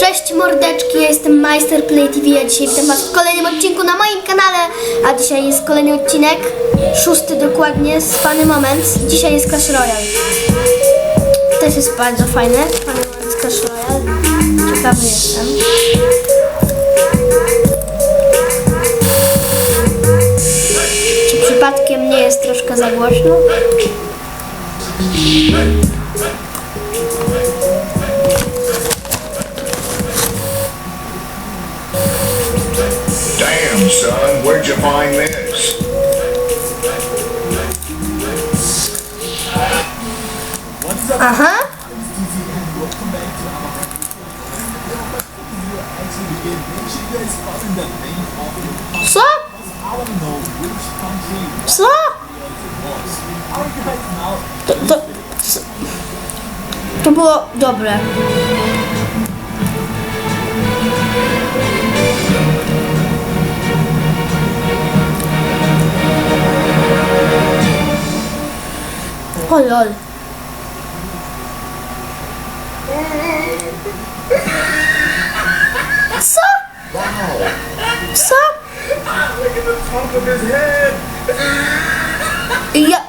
Cześć mordeczki, ja jestem Majster Play TV, a dzisiaj witam was w kolejnym odcinku na moim kanale. A dzisiaj jest kolejny odcinek, szósty dokładnie, z Funny Moments. Dzisiaj jest Clash Royale. Też jest bardzo fajne, Funny Moments Clash Royale. Ciekawy jestem. Czy przypadkiem nie jest troszkę za głośno? Son, where'd you find this? Aha. Co? Co? To, to, co? to było. O lol. Co? Co? Look at the top of his head! Ja...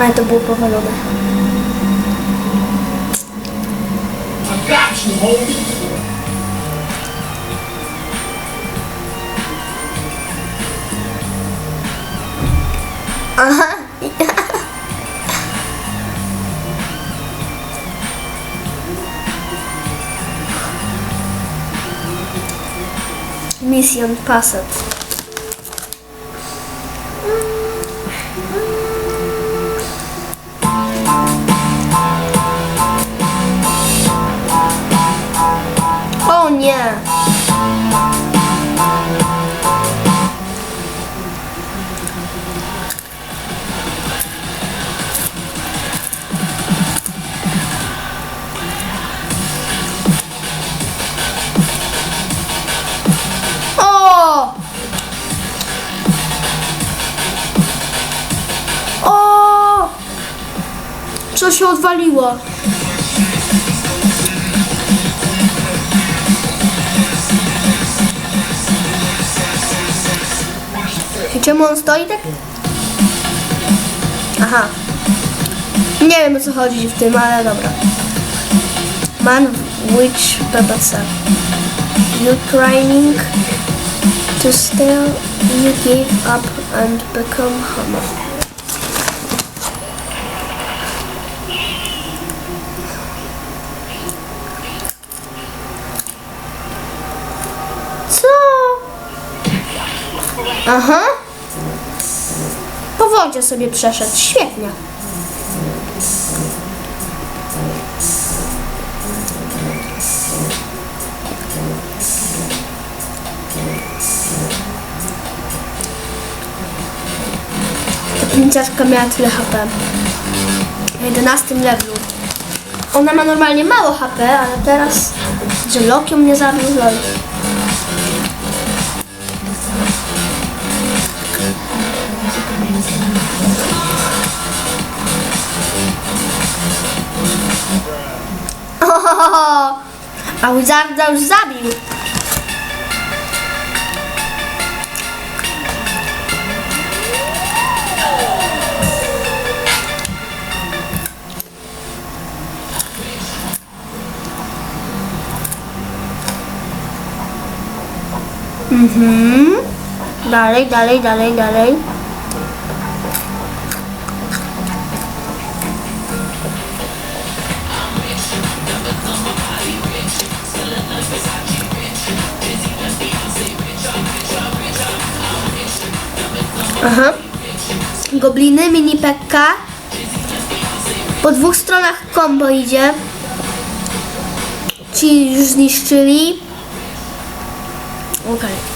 Ale to było powalone. I got you, homie! Aha. Mission Co się odwaliło? I czemu on stoi tak? Aha. Nie wiem o co chodzi w tym, ale dobra. Man which PPC. You trying to still you give up and become humble. Co? Aha. Po wodzie sobie przeszedł. Świetnie. Ta pięciaczka miała tyle HP. Na 11 levelu. Ona ma normalnie mało HP, ale teraz, że Loki mnie zabił. A Wizarda już zabił. Mhm. Dalej, dalej, dalej, dalej. Aha. Gobliny, mini pekka. Po dwóch stronach combo idzie. Ci już zniszczyli. Okej. Okay.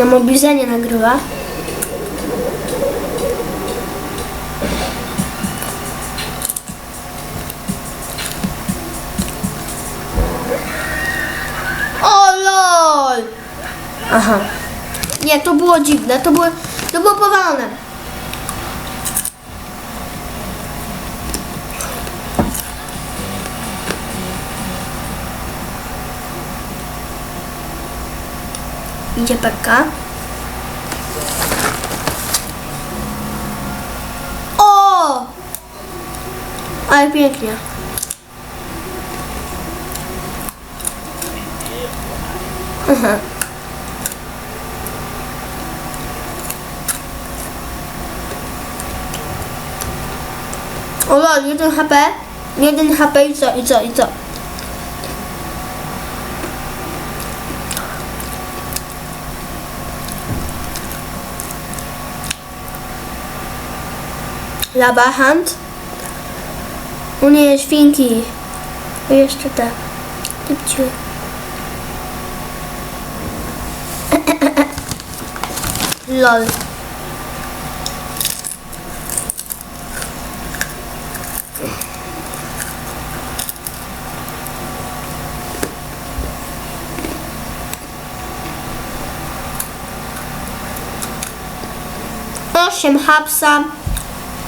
Na mobilzenie nagrywa. O lol. Aha. Nie, to było dziwne. To było, to było powalone. Idzie Pekka. O! Ale pięknie. Aha. O jeden HP. Jeden HP i co, i co, i co? Laba hand. O nie, świnki. I jeszcze te. Typciu. Lol. Osiem hapsa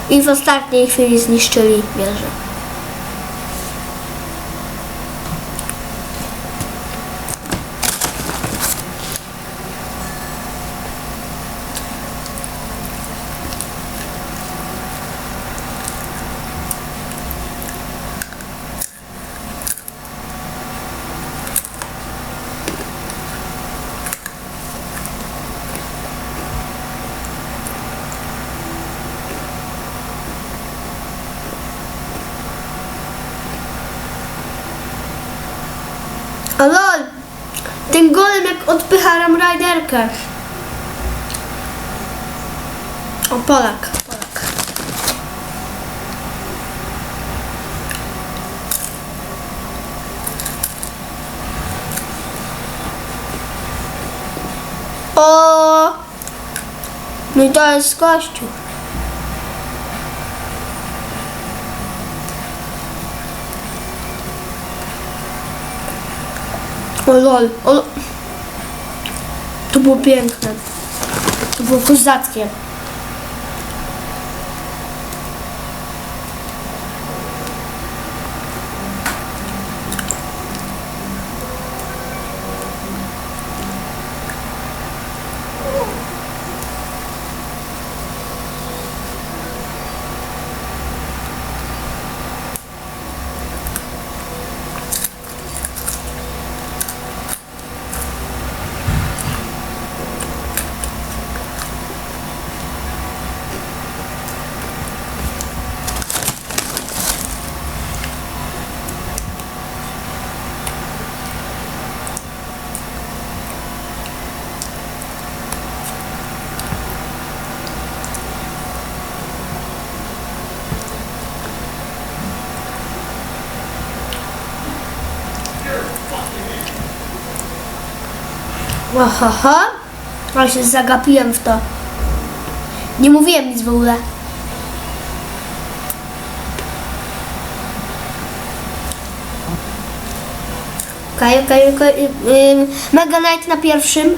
i w ostatniej chwili zniszczyli wieżę. Ten golem jak odpycha Ram Riderkę. O, Polak. Polak. O! No i to jest kościół. O lol, o To było piękne. To było kozackie. Ohoho. Ale się zagapiłem w to. Nie mówiłem nic w ogóle. Okej, okej, okej. Ym, Mega Knight na pierwszym.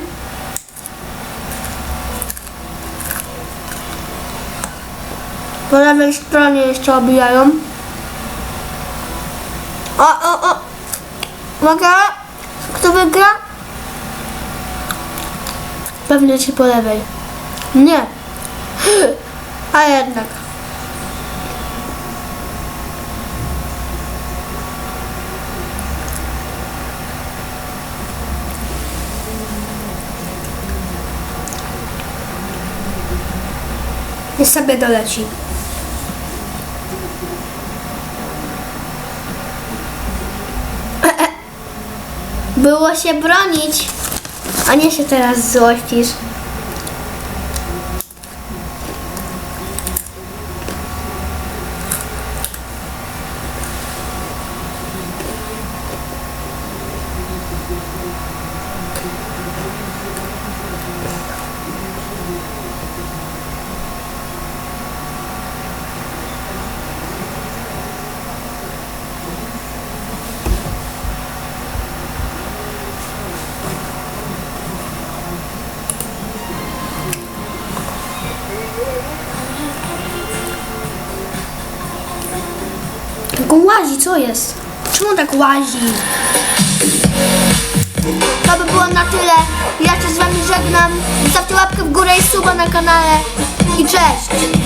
Po lewej stronie jeszcze obijają. O, o, o. Uwaga. Kto wygra? Pewnie ci po lewej. Nie. A jednak. Niech sobie doleci. Było się bronić, a nie się teraz złościsz. On łazi, co jest? Czemu on tak łazi? To by było na tyle. Ja się z wami żegnam. Zostawcie łapkę w górę i suba na kanale. I cześć!